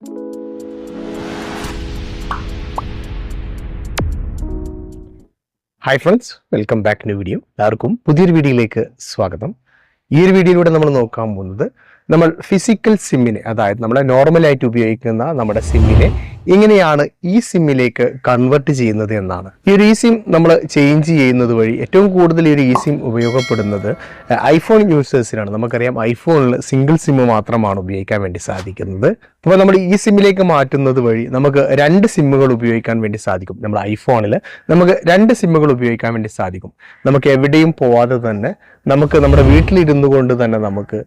Hi friends welcome back new video എല്ലാവർക്കും പുതിയൊരു വീഡിയോയിലേക്ക് സ്വാഗതം. ഈ ഒരു വീഡിയോയിലൂടെ നമ്മൾ നോക്കാൻ പോകുന്നത് നമ്മൾ ഫിസിക്കൽ സിമ്മിനെ അതായത് നമ്മളെ നോർമലായിട്ട് ഉപയോഗിക്കുന്ന നമ്മുടെ സിമ്മിനെ എങ്ങനെയാണ് ഈ സിമ്മിലേക്ക് കൺവെർട്ട് ചെയ്യുന്നത് എന്നാണ്. ഈ ഒരു ഇ സിം നമ്മൾ ചേഞ്ച് ചെയ്യുന്നത് വഴി ഏറ്റവും കൂടുതൽ ഈ ഒരു ഇ സിം ഉപയോഗപ്പെടുന്നത് ഐഫോൺ യൂസേഴ്സിനാണ് നമുക്കറിയാം ഐഫോണിൽ സിംഗിൾ സിം മാത്രമാണ് ഉപയോഗിക്കാൻ വേണ്ടി സാധിക്കുന്നത്. അപ്പോൾ നമ്മൾ ഈ സിമ്മിലേക്ക് മാറ്റുന്നത് വഴി നമുക്ക് രണ്ട് സിമ്മുകൾ ഉപയോഗിക്കാൻ വേണ്ടി സാധിക്കും. നമ്മൾ ഐഫോണിൽ നമുക്ക് രണ്ട് സിമ്മുകൾ ഉപയോഗിക്കാൻ വേണ്ടി സാധിക്കും. നമുക്ക് എവിടെയും പോവാതെ തന്നെ നമുക്ക് നമ്മുടെ വീട്ടിലിരുന്നു കൊണ്ട് തന്നെ നമുക്ക്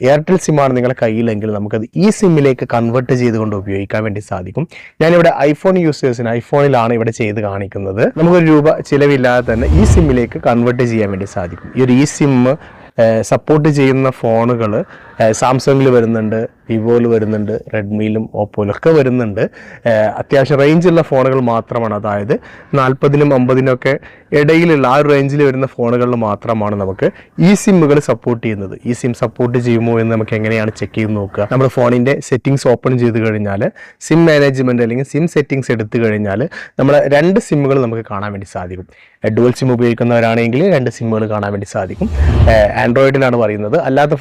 എയർടെൽ സിമ്മാണ് നിങ്ങളുടെ കയ്യിലെങ്കിൽ നമുക്കത് ഈ സിമ്മിലേക്ക് കൺവേർട്ട് ചെയ്തുകൊണ്ട് ഉപയോഗിക്കാൻ വേണ്ടി സാധിക്കും. ഞാനിവിടെ ഐഫോൺ യൂസേഴ്സിന് ഐഫോണിലാണ് ഇവിടെ ചെയ്ത് കാണിക്കുന്നത്. നമുക്കൊരു രൂപ ചിലവില്ലാതെ തന്നെ ഈ സിമ്മിലേക്ക് കൺവേർട്ട് ചെയ്യാൻ വേണ്ടി സാധിക്കും. ഈ ഒരു ഈ സിമ്മ് സപ്പോർട്ട് ചെയ്യുന്ന ഫോണുകൾ സാംസങ്ങിൽ വരുന്നുണ്ട് വിവോയിൽ വരുന്നുണ്ട് റെഡ്മിയിലും ഓപ്പോയിലും ഒക്കെ വരുന്നുണ്ട് അത്യാവശ്യം റേഞ്ചുള്ള ഫോണുകൾ മാത്രമാണ്. അതായത് നാൽപ്പതിനും അമ്പതിനും ഒക്കെ ഇടയിലുള്ള ആ റേഞ്ചിൽ വരുന്ന ഫോണുകളിൽ മാത്രമാണ് നമുക്ക് ഈ സിമ്മുകൾ സപ്പോർട്ട് ചെയ്യുന്നത്. ഈ സിം സപ്പോർട്ട് ചെയ്യുമോ എന്ന് നമുക്ക് എങ്ങനെയാണ് ചെക്ക് ചെയ്ത് നോക്കുക? നമ്മുടെ ഫോണിന്റെ സെറ്റിംഗ്സ് ഓപ്പൺ ചെയ്ത് കഴിഞ്ഞാൽ സിം മാനേജ്മെന്റ് അല്ലെങ്കിൽ സിം സെറ്റിംഗ്സ് എടുത്തു കഴിഞ്ഞാൽ നമ്മൾ രണ്ട് സിമ്മുകൾ നമുക്ക് കാണാൻ വേണ്ടി സാധിക്കും. ഡുവൽ സിം ഉപയോഗിക്കുന്നവരാണെങ്കിൽ രണ്ട് സിമ്മുകൾ കാണാൻ വേണ്ടി സാധിക്കും. ആൻഡ്രോയിഡിലാണ് പറയുന്നത്. അല്ലാത്ത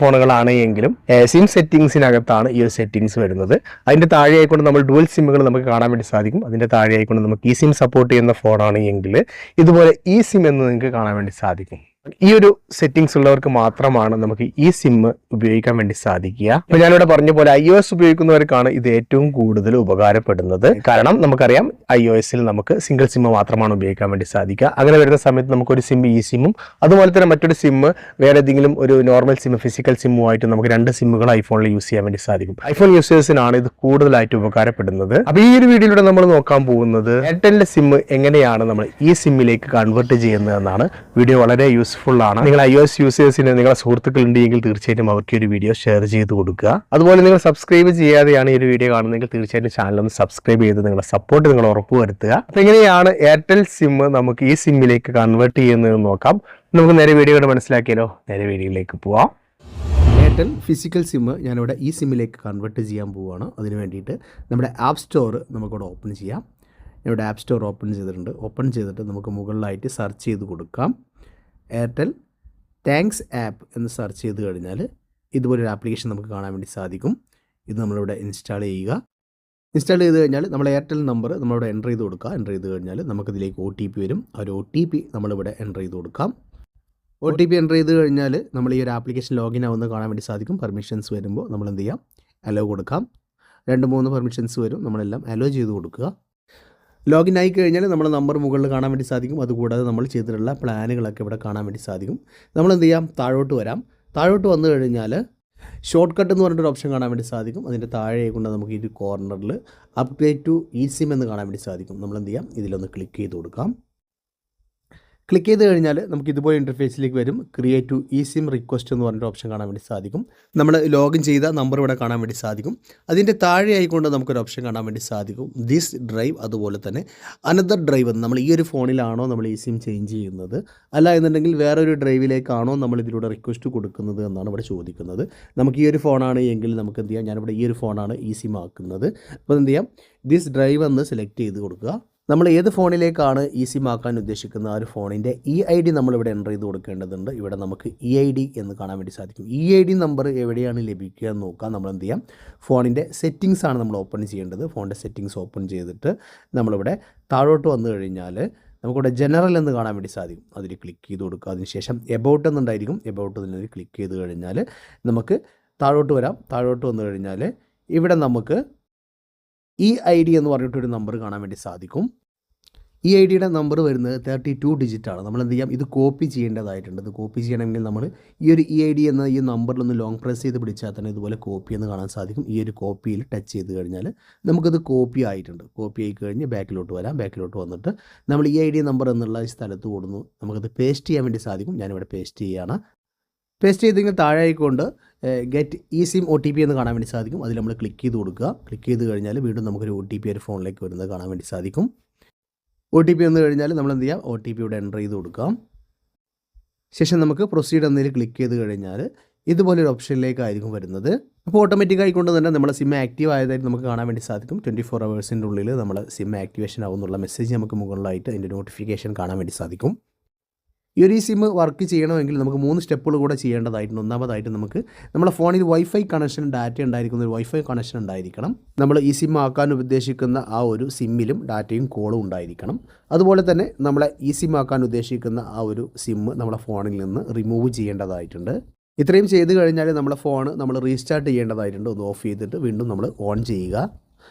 ഫോണുകളാണെങ്കിലും സിം സെറ്റിംഗ്സിനകത്താണ് ഈ ഒരു സെറ്റിംഗ്സ് വരുന്നത്. അതിന്റെ താഴെ ആയിക്കൊണ്ട് നമ്മൾ ഡുവൽ സിമ്മുകൾ നമുക്ക് കാണാൻ വേണ്ടി സാധിക്കും. അതിന്റെ താഴെ ആയിക്കൊണ്ട് നമുക്ക് ഈ സിം സപ്പോർട്ട് ചെയ്യുന്ന ഫോണാണ് എങ്കിൽ ഇതുപോലെ ഈ സിം എന്ന് നിങ്ങൾക്ക് കാണാൻ വേണ്ടി സാധിക്കും. ഈ ഒരു സെറ്റിംഗ്സ് ഉള്ളവർക്ക് മാത്രമാണ് നമുക്ക് ഈ സിം ഉപയോഗിക്കാൻ വേണ്ടി സാധിക്കുക. അപ്പൊ ഞാനിവിടെ പറഞ്ഞ പോലെ ഐ ഒ എസ് ഉപയോഗിക്കുന്നവർക്കാണ് ഇത് ഏറ്റവും കൂടുതൽ ഉപകാരപ്പെടുന്നത്. കാരണം നമുക്കറിയാം ഐ ഒ എസിൽ നമുക്ക് സിംഗിൾ സിം മാത്രമാണ് ഉപയോഗിക്കാൻ വേണ്ടി സാധിക്കുക. അങ്ങനെ വരുന്ന സമയത്ത് നമുക്കൊരു സിം ഈ സിമ്മും അതുപോലെ തന്നെ മറ്റൊരു സിം വേറെ ഏതെങ്കിലും ഒരു നോർമൽ സിം ഫിസിക്കൽ സിമ്മുമായിട്ട് നമുക്ക് രണ്ട് സിമ്മുകൾ ഐഫോണിൽ യൂസ് ചെയ്യാൻ വേണ്ടി സാധിക്കും. ഐഫോൺ യൂസേഴ്സിനാണ് ഇത് കൂടുതലായിട്ട് ഉപകാരപ്പെടുന്നത്. അപ്പൊ ഈ ഒരു വീഡിയോയിലൂടെ നമ്മൾ നോക്കാൻ പോകുന്നത് എയർടെലിന്റെ സിം എങ്ങനെയാണ് നമ്മൾ ഈ സിമ്മിലേക്ക് കൺവേർട്ട് ചെയ്യുന്നതെന്നാണ് വീഡിയോ വളരെ യൂസ്ഫുൾ ആണ്. നിങ്ങൾ ഐ ഒ എസ് യൂസേഴ്സിന് നിങ്ങളെ സുഹൃത്തുക്കൾ ഉണ്ടെങ്കിൽ തീർച്ചയായിട്ടും അവർക്ക് ഒരു വീഡിയോ ഷെയർ ചെയ്ത് കൊടുക്കുക. അതുപോലെ നിങ്ങൾ സബ്സ്ക്രൈബ് ചെയ്യാതെയാണ് ഈ ഒരു വീഡിയോ കാണുന്നതെങ്കിൽ തീർച്ചയായിട്ടും ചാനൽ ഒന്ന് സബ്സ്ക്രൈബ് ചെയ്ത് നിങ്ങളുടെ സപ്പോർട്ട് നിങ്ങൾ ഉറപ്പുവരുത്തുക അപ്പൊ എങ്ങനെയാണ് എയർടെൽ സിം നമുക്ക് ഈ സിമ്മിലേക്ക് കൺവേർട്ട് ചെയ്യുന്നതെന്ന് നോക്കാം. നമുക്ക് നേരെ വീഡിയോ കൂടെ മനസ്സിലാക്കിയാലോ? നേരെ വീഡിയോയിലേക്ക് പോവാം. എയർടെൽ ഫിസിക്കൽ സിം ഞാനിവിടെ ഈ സിമ്മിലേക്ക് കൺവേർട്ട് ചെയ്യാൻ പോവുകയാണ് അതിന് വേണ്ടിയിട്ട് നമ്മുടെ ആപ്പ് സ്റ്റോർ നമുക്കിവിടെ ഓപ്പൺ ചെയ്യാം. ഇവിടെ ആപ്പ് സ്റ്റോർ ഓപ്പൺ ചെയ്തിട്ടുണ്ട്. ഓപ്പൺ ചെയ്തിട്ട് നമുക്ക് മുകളിലായിട്ട് സെർച്ച് ചെയ്ത് കൊടുക്കാം. എയർടെൽ താങ്ക്സ് ആപ്പ് എന്ന് സെർച്ച് ചെയ്ത് കഴിഞ്ഞാൽ ഇതുപോലൊരു ആപ്ലിക്കേഷൻ നമുക്ക് കാണാൻ വേണ്ടി സാധിക്കും. ഇത് നമ്മളിവിടെ ഇൻസ്റ്റാൾ ചെയ്യുക. ഇൻസ്റ്റാൾ ചെയ്ത് കഴിഞ്ഞാൽ നമ്മൾ എയർടെൽ നമ്പർ നമ്മളിവിടെ എന്റർ ചെയ്ത് കൊടുക്കുക. എന്റർ ചെയ്ത് കഴിഞ്ഞാൽ നമുക്കിതിലേക്ക് ഒ ടി പി വരും. ആ ഒരു ഒ ടി പി നമ്മളിവിടെ എന്റർ ചെയ്ത് കൊടുക്കാം. ഒ ടി പി എന്റർ ചെയ്ത് കഴിഞ്ഞാൽ നമ്മൾ ഈ ഒരു ആപ്ലിക്കേഷൻ ലോഗിൻ ആവുന്നത് കാണാൻ വേണ്ടി സാധിക്കും. പെർമിഷൻസ് വരുമ്പോൾ നമ്മൾ എന്ത് ചെയ്യാം? അലോ കൊടുക്കാം. രണ്ട് മൂന്ന് പെർമിഷൻസ് വരും. നമ്മളെല്ലാം അലോ ചെയ്ത് കൊടുക്കുക. ലോഗിൻ ആയി കഴിഞ്ഞാൽ നമ്മുടെ നമ്പർ മുകളിൽ കാണാൻ വേണ്ടി സാധിക്കും. അതുകൂടാതെ നമ്മൾ ചെയ്തിട്ടുള്ള പ്ലാനുകളൊക്കെ ഇവിടെ കാണാൻ വേണ്ടി സാധിക്കും. നമ്മൾ എന്ത് ചെയ്യാം? താഴോട്ട് വരാം. താഴോട്ട് വന്നു കഴിഞ്ഞാൽ ഷോർട്ട് കട്ട് എന്ന് പറഞ്ഞിട്ടൊരു ഓപ്ഷൻ കാണാൻ വേണ്ടി സാധിക്കും. അതിന്റെ താഴെ കൊണ്ട് നമുക്ക് ഈ കോർണറിൽ അപ്ഗ്രേഡ് ടു ഇ സിം എന്ന് കാണാൻ വേണ്ടി സാധിക്കും. നമ്മൾ എന്ത് ചെയ്യാം? ഇതിലൊന്ന് ക്ലിക്ക് ചെയ്ത് കൊടുക്കാം. ക്ലിക്ക് ചെയ്ത് കഴിഞ്ഞാൽ നമുക്ക് ഇതുപോലെ ഇന്റർഫേസിലേക്ക് വരും. Create to E SIM request എന്ന് പറഞ്ഞൊരു ഓപ്ഷൻ കാണാൻ വേണ്ടി സാധിക്കും. നമ്മൾ ലോഗിൻ ചെയ്ത നമ്പർ ഇവിടെ കാണാൻ വേണ്ടി സാധിക്കും. അതിന്റെ താഴെ ആയിക്കൊണ്ട് നമുക്കൊരു ഓപ്ഷൻ കാണാൻ വേണ്ടി സാധിക്കും. ദിസ് ഡ്രൈവ് അതുപോലെ തന്നെ അനദർ ഡ്രൈവ് എന്ന് നമ്മൾ ഈ ഒരു ഫോണിലാണോ നമ്മൾ ഇ സിം ചേഞ്ച് ചെയ്യുന്നത്. അല്ല എന്നുണ്ടെങ്കിൽ വേറൊരു ഡ്രൈവിലേക്കാണോ നമ്മൾ ഇതിലൂടെ റിക്വസ്റ്റ് കൊടുക്കുന്നത് എന്നാണ് ഇവിടെ ചോദിക്കുന്നത്. നമുക്ക് ഈ ഒരു ഫോണാണ് എങ്കിൽ നമുക്ക് എന്ത് ചെയ്യാം? ഞാനിവിടെ ഈ ഒരു ഫോണാണ് ഇ സിം ആക്കുന്നത്. അപ്പോൾ എന്ത് ചെയ്യാം? ദിസ് ഡ്രൈവ് എന്ന് സെലക്ട് ചെയ്ത് കൊടുക്കുക. നമ്മൾ ഏത് ഫോണിലേക്കാണ് ഇ സിം ആക്കാൻ ഉദ്ദേശിക്കുന്ന ആ ഒരു ഫോണിന്റെ ഇ ഐ ഡി നമ്മളിവിടെ എന്റർ ചെയ്ത് കൊടുക്കേണ്ടതുണ്ട്. ഇവിടെ നമുക്ക് ഇ ഐ ഡി എന്ന് കാണാൻ വേണ്ടി സാധിക്കും. ഇ ഐ ഡി നമ്പർ എവിടെയാണ് ലഭിക്കുക എന്ന് നോക്കാം നമ്മൾ എന്ത് ചെയ്യാം? ഫോണിന്റെ സെറ്റിങ്സ് ആണ് നമ്മൾ ഓപ്പൺ ചെയ്യേണ്ടത്. ഫോണിന്റെ സെറ്റിങ്സ് ഓപ്പൺ ചെയ്തിട്ട് നമ്മളിവിടെ താഴോട്ട് വന്നു കഴിഞ്ഞാൽ നമുക്കിവിടെ ജനറൽ എന്ന് കാണാൻ വേണ്ടി സാധിക്കും. അതിൽ ക്ലിക്ക് ചെയ്ത് കൊടുക്കുക. അതിനുശേഷം എബൌട്ട് എന്നുണ്ടായിരിക്കും. എബൌട്ട് എന്നതിൽ ക്ലിക്ക് ചെയ്ത് കഴിഞ്ഞാൽ നമുക്ക് താഴോട്ട് വരാം. താഴോട്ട് വന്നു കഴിഞ്ഞാൽ ഇവിടെ നമുക്ക് ഇ ഐ ഡി എന്ന് പറഞ്ഞിട്ടൊരു നമ്പർ കാണാൻ വേണ്ടി സാധിക്കും. ഈ ഐ ഡിയുടെ നമ്പർ വരുന്നത് തേർട്ടി ടു ആണ്. നമ്മൾ എന്ത് ചെയ്യാം? ഇത് കോപ്പി ചെയ്യേണ്ടതായിട്ടുണ്ട്. ഇത് കോപ്പി ചെയ്യണമെങ്കിൽ നമ്മൾ ഈ ഒരു ഇ ഐ ഡി എന്ന ഈ നമ്പറിലൊന്ന് ലോങ് പ്രസ് ചെയ്ത് പിടിച്ചാൽ തന്നെ ഇതുപോലെ കോപ്പി എന്ന് കാണാൻ സാധിക്കും. ഈ ഒരു കോപ്പിയിൽ ടച്ച് ചെയ്ത് കഴിഞ്ഞാൽ നമുക്കത് കോപ്പി ആയിട്ടുണ്ട്. കോപ്പി ആയി കഴിഞ്ഞ് ബാക്കിലോട്ട് വരാം. ബാക്കിലോട്ട് വന്നിട്ട് നമ്മൾ ഈ ഐ ഡി നമ്പർ എന്നുള്ള ഈ സ്ഥലത്ത് കൊടുന്നു. നമുക്കത് പേസ്റ്റ് ചെയ്യാൻ വേണ്ടി സാധിക്കും. ഞാനിവിടെ പേസ്റ്റ് ചെയ്യുകയാണ്. പേസ്റ്റ് ചെയ്തെങ്കിൽ താഴെ ആയിക്കൊണ്ട് get E SIM O T P എന്ന് കാണാൻ വേണ്ടി സാധിക്കും. അതിൽ നമ്മൾ ക്ലിക്ക് ചെയ്ത് കൊടുക്കുക. ക്ലിക്ക് ചെയ്ത് കഴിഞ്ഞാൽ വീണ്ടും നമുക്കൊരു ഒ ടി പി ഒരു ഫോണിലേക്ക് വരുന്നത് കാണാൻ വേണ്ടി സാധിക്കും. ഒ ടി പി വന്നു കഴിഞ്ഞാൽ നമ്മൾ എന്ത് ചെയ്യാം? ഒ ടി പി ഇവിടെ എന്റർ ചെയ്ത് കൊടുക്കാം. ശേഷം നമുക്ക് പ്രൊസീഡ് എന്നതിൽ ക്ലിക്ക് ചെയ്ത് കഴിഞ്ഞാൽ ഇതുപോലൊരു ഓപ്ഷനിലേക്കായിരിക്കും വരുന്നത്. അപ്പോൾ ഓട്ടോമാറ്റിക് ആയിക്കൊണ്ട് തന്നെ നമ്മുടെ സിം ആക്റ്റീവ് ആയതായിട്ട് നമുക്ക് കാണാൻ വേണ്ടി സാധിക്കും. ട്വന്റി ഫോർ അവേഴ്സിന്റെ ഉള്ളിൽ നമ്മൾ സിം ആക്ടിവേഷൻ ആവുന്നുള്ള മെസ്സേജ് നമുക്ക് മുകളിലായിട്ട് അതിന്റെ നോട്ടിഫിക്കേഷൻ കാണാൻ വേണ്ടി സാധിക്കും. ഈ ഒരു സിം വർക്ക് ചെയ്യണമെങ്കിൽ നമുക്ക് മൂന്ന് സ്റ്റെപ്പുകൾ കൂടെ ചെയ്യേണ്ടതായിട്ടുണ്ട്. ഒന്നാമതായിട്ട് നമുക്ക് നമ്മുടെ ഫോണിൽ വൈഫൈ കണക്ഷൻ ഡാറ്റ ഉണ്ടായിരിക്കുന്ന ഒരു വൈഫൈ കണക്ഷൻ ഉണ്ടായിരിക്കണം. നമ്മൾ ഈ സിം ആക്കാൻ ഉദ്ദേശിക്കുന്ന ആ ഒരു സിമ്മിലും ഡാറ്റയും കോളും ഉണ്ടായിരിക്കണം. അതുപോലെ തന്നെ നമ്മളെ ഈ സിം ആക്കാൻ ഉദ്ദേശിക്കുന്ന ആ ഒരു സിം നമ്മുടെ ഫോണിൽ നിന്ന് റിമൂവ് ചെയ്യേണ്ടതായിട്ടുണ്ട്. ഇത്രയും ചെയ്ത് കഴിഞ്ഞാൽ നമ്മുടെ ഫോൺ നമ്മൾ റീസ്റ്റാർട്ട് ചെയ്യേണ്ടതായിട്ടുണ്ട്. ഒന്ന് ഓഫ് ചെയ്തിട്ട് വീണ്ടും നമ്മൾ ഓൺ ചെയ്യുക.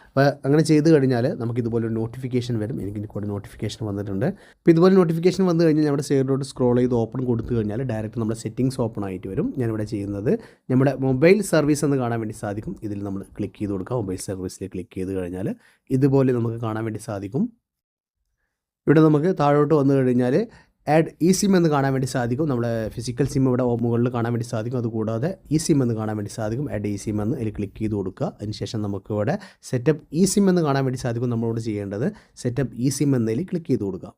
അപ്പോൾ അങ്ങനെ ചെയ്ത് കഴിഞ്ഞാൽ നമുക്ക് ഇതുപോലെ ഒരു നോട്ടിഫിക്കേഷൻ വരും. എനിക്ക് കൂടെ നോട്ടിഫിക്കേഷൻ വന്നിട്ടുണ്ട്. അപ്പോൾ ഇതുപോലെ നോട്ടിഫിക്കേഷൻ വന്നു കഴിഞ്ഞാൽ നമ്മുടെ സൈഡിലോട്ട് സ്ക്രോൾ ചെയ്ത് ഓപ്പൺ കൊടുത്തു കഴിഞ്ഞാൽ ഡയറക്റ്റ് നമ്മുടെ സെറ്റിംഗ്സ് ഓപ്പൺ ആയിട്ട് വരും. ഞാനിവിടെ ചെയ്യുന്നത് നമ്മുടെ മൊബൈൽ സർവീസ് എന്ന് കാണാൻ വേണ്ടി സാധിക്കും. ഇതിൽ നമ്മൾ ക്ലിക്ക് ചെയ്ത് കൊടുക്കുക. മൊബൈൽ സർവീസിൽ ക്ലിക്ക് ചെയ്ത് കഴിഞ്ഞാൽ ഇതുപോലെ നമുക്ക് കാണാൻ വേണ്ടി സാധിക്കും. ഇവിടെ നമുക്ക് താഴോട്ട് വന്നു കഴിഞ്ഞാൽ ആഡ് ഇ സിം എന്ന് കാണാൻ വേണ്ടി സാധിക്കും. നമ്മുടെ ഫിസിക്കൽ സിം ഇവിടെ മുകളിൽ കാണാൻ വേണ്ടി സാധിക്കും. അതുകൂടാതെ ഇ സിം എന്ന് കാണാൻ വേണ്ടി സാധിക്കും. ആഡ് ഇ സിം എന്ന് അതിൽ ക്ലിക്ക് ചെയ്ത് കൊടുക്കുക. അതിനുശേഷം നമുക്ക് ഇവിടെ സെറ്റപ്പ് ഇ സിം എന്ന് കാണാൻ വേണ്ടി സാധിക്കും നമ്മളോട് ചെയ്യേണ്ടത്. സെറ്റപ്പ് ഇ സിം എന്നതിൽ ക്ലിക്ക് ചെയ്ത് കൊടുക്കുക.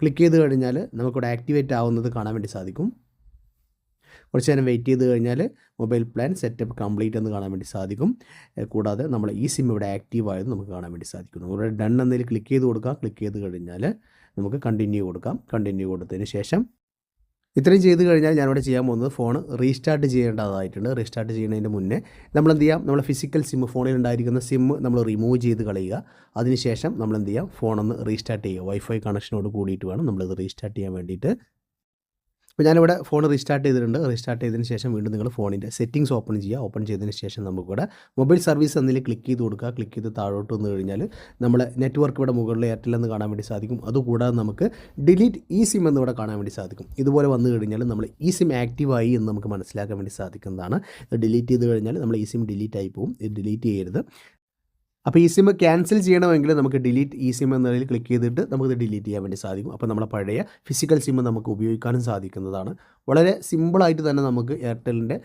ക്ലിക്ക് ചെയ്ത് കഴിഞ്ഞാൽ നമുക്കിവിടെ ആക്ടിവേറ്റ് ആവുന്നത് കാണാൻ വേണ്ടി സാധിക്കും. കുറച്ച് നേരം വെയിറ്റ് ചെയ്ത് കഴിഞ്ഞാൽ മൊബൈൽ പ്ലാൻ സെറ്റപ്പ് കംപ്ലീറ്റ് എന്ന് കാണാൻ വേണ്ടി സാധിക്കും. കൂടാതെ നമ്മൾ ഈ സിം ഇവിടെ ആക്റ്റീവ് ആയത് നമുക്ക് കാണാൻ വേണ്ടി സാധിക്കും ഇവിടെ ഡൺ എന്നതിൽ ക്ലിക്ക് ചെയ്ത് കൊടുക്കുക. ക്ലിക്ക് ചെയ്ത് കഴിഞ്ഞാൽ നമുക്ക് കണ്ടിന്യൂ കൊടുക്കാം. കണ്ടിന്യൂ കൊടുത്തതിന് ശേഷം ഇത്രയും ചെയ്ത് കഴിഞ്ഞാൽ ഞാനിവിടെ ചെയ്യാൻ പോകുന്നത് ഫോൺ റീസ്റ്റാർട്ട് ചെയ്യേണ്ടതായിട്ടുണ്ട്. റീസ്റ്റാർട്ട് ചെയ്യുന്നതിന് മുന്നേ നമ്മൾ എന്ത് ചെയ്യാം? നമ്മളെ ഫിസിക്കൽ സിം ഫോണിൽ ഉണ്ടായിരിക്കുന്ന സിം നമ്മൾ റിമൂവ് ചെയ്ത് കളയുക. അതിനുശേഷം നമ്മൾ എന്ത് ചെയ്യാം? ഫോണൊന്ന് റീസ്റ്റാർട്ട് ചെയ്യുക. വൈഫൈ കണക്ഷനോട് കൂടിയിട്ട് വേണം നമ്മളിത് റീസ്റ്റാർട്ട് ചെയ്യാൻ വേണ്ടിയിട്ട്. അപ്പോൾ ഞാനിവിടെ ഫോൺ റീസ്റ്റാർട്ട് ചെയ്തിട്ടുണ്ട്. റീസ്റ്റാർട്ട് ചെയ്തതിന് ശേഷം വീണ്ടും നിങ്ങൾ ഫോണിന്റെ സെറ്റിംഗ്സ് ഓപ്പൺ ചെയ്യുക. ഓപ്പൺ ചെയ്തതിന് ശേഷം നമുക്കിവിടെ മൊബൈൽ സർവീസ് എന്നതിൽ ക്ലിക്ക് ചെയ്ത് കൊടുക്കുക. ക്ലിക്ക് ചെയ്ത് താഴോട്ട് വന്നു കഴിഞ്ഞാൽ നമ്മളെ നെറ്റ്വർക്ക് ഇവിടെ മുകളിൽ എയർടെൽ എന്ന് കാണാൻ വേണ്ടി സാധിക്കും. അതുകൂടാതെ നമുക്ക് ഡിലീറ്റ് ഇ സിം എന്ന് ഇവിടെ കാണാൻ വേണ്ടി സാധിക്കും. ഇതുപോലെ വന്നു കഴിഞ്ഞാൽ നമ്മൾ ഈ സിം ആക്റ്റീവായി എന്ന് നമുക്ക് മനസ്സിലാക്കാൻ വേണ്ടി സാധിക്കുന്നതാണ്. ഡിലീറ്റ് ചെയ്ത് കഴിഞ്ഞാൽ നമ്മൾ ഈ സിം ഡിലീറ്റ് ആയി പോകും ഇത് ഡിലീറ്റ് ചെയ്യരുത്. അപ്പോൾ ഈ സിം ക്യാൻസൽ ചെയ്യണമെങ്കിൽ നമുക്ക് ഡിലീറ്റ് ഈ സിം എന്നതിൽ ക്ലിക്ക് ചെയ്തിട്ട് നമുക്കിത് ഡിലീറ്റ് ചെയ്യാൻ വേണ്ടി സാധിക്കും. അപ്പോൾ നമ്മുടെ പഴയ ഫിസിക്കൽ സിം നമുക്ക് ഉപയോഗിക്കാനും സാധിക്കുന്നതാണ്. വളരെ സിമ്പിളായിട്ട് തന്നെ നമുക്ക് എയർടെലിന്റെ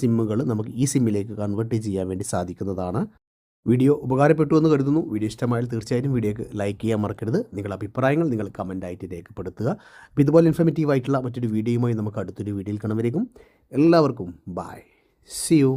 സിമ്മുകൾ നമുക്ക് ഈ സിമ്മിലേക്ക് കൺവേർട്ട് ചെയ്യാൻ വേണ്ടി സാധിക്കുന്നതാണ്. വീഡിയോ ഉപകാരപ്പെട്ടു എന്ന് കരുതുന്നു. വീഡിയോ ഇഷ്ടമായാൽ തീർച്ചയായും വീഡിയോക്ക് ലൈക്ക് ചെയ്യാൻ മറക്കരുത്. നിങ്ങളുടെ അഭിപ്രായങ്ങൾ നിങ്ങൾ കമന്റായിട്ട് രേഖപ്പെടുത്തുക. അപ്പോൾ ഇതുപോലെ ഇൻഫർമേറ്റീവ് ആയിട്ടുള്ള മറ്റൊരു വീഡിയോയുമായി നമുക്ക് അടുത്തൊരു വീഡിയോയിൽ കാണുമ്പോഴേക്കും എല്ലാവർക്കും ബായ് സി യു